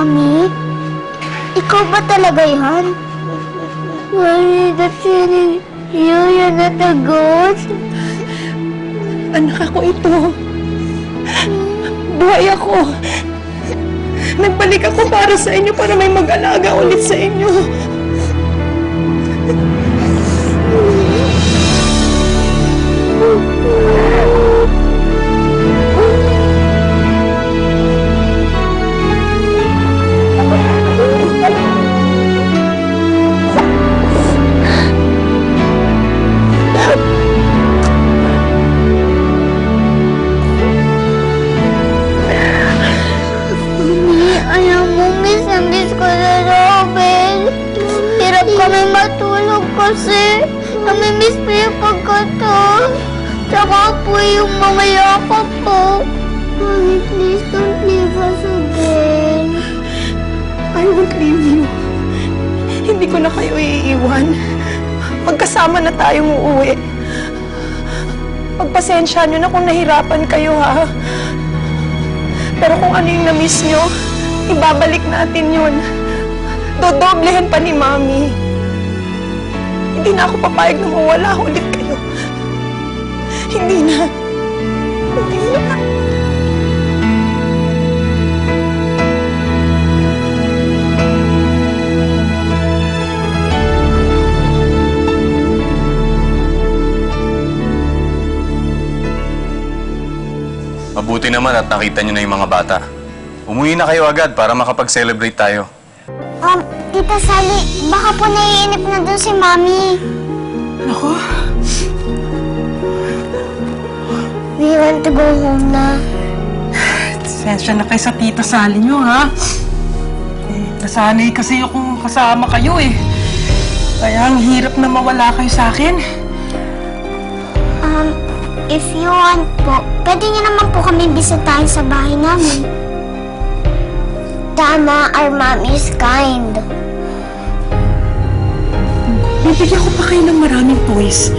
Ikaw ba talaga yan? Mommy, that's really you. You're not a ghost. Anak ako ito. Buhay ako. Nagbalik ako para sa inyo, para may mag-alaga ulit sa inyo. Kasi namimiss ko yung pagkato. Tsaka po yung mga yakap po. Mami, please don't leave us again. I won't leave you. Hindi ko na kayo iiwan. Magkasama na tayong uuwi. Pagpasensya nyo na kung nahirapan kayo, ha? Pero kung ano yung na-miss nyo, ibabalik natin yun. Dodoblehan pa ni Mami. Hindi na ako papayag na mawala ulit kayo. Hindi na. Hindi na. Mabuti naman at nakita niyo na yung mga bata. Umuwi na kayo agad para makapag-celebrate tayo. Um, Tita Sally, baka po naiinip na doon si Mami. Ako, We want to go home na. Sensya na kayo sa tita Sally nyo, ha? Eh, nasanay kasi akong kasama kayo, eh. Kaya ang hirap na mawala kayo sa akin. Um, if you want po, pwede niyo naman po kami bisitahin sa bahay namin. Tama, our mom is kind. Bibigyan ko pa kayo ng maraming toys.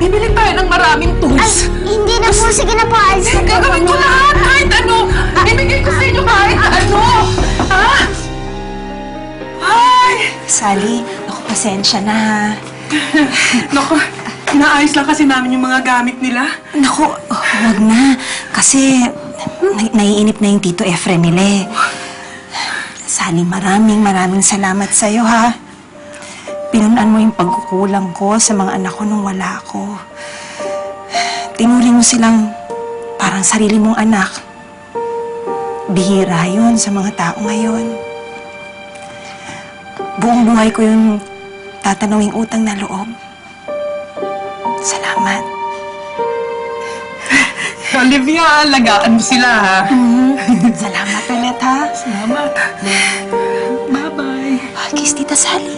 Bibili tayo ng maraming Ay, toys. hindi na po. Sige na po, po Gagawin ko lahat, kahit ano. Ibigay ko sa inyo kahit ano. Ha? Ay! Sally, ako pasensya na ha. Naku, naayos lang kasi namin yung mga gamit nila. Naku, oh, wag na. Kasi na- naiinip na yung Tito Efren nila eh. Sally, maraming maraming salamat sa'yo ha. Pinunan mo yung pagkukulang ko sa mga anak ko nung wala ako. Tinuli mo silang parang sarili mong anak. Bihira yun sa mga tao ngayon. Buong buhay ko yung tatanawing utang na loob. Salamat. Olivia, alagaan mo sila, ha? Salamat ha?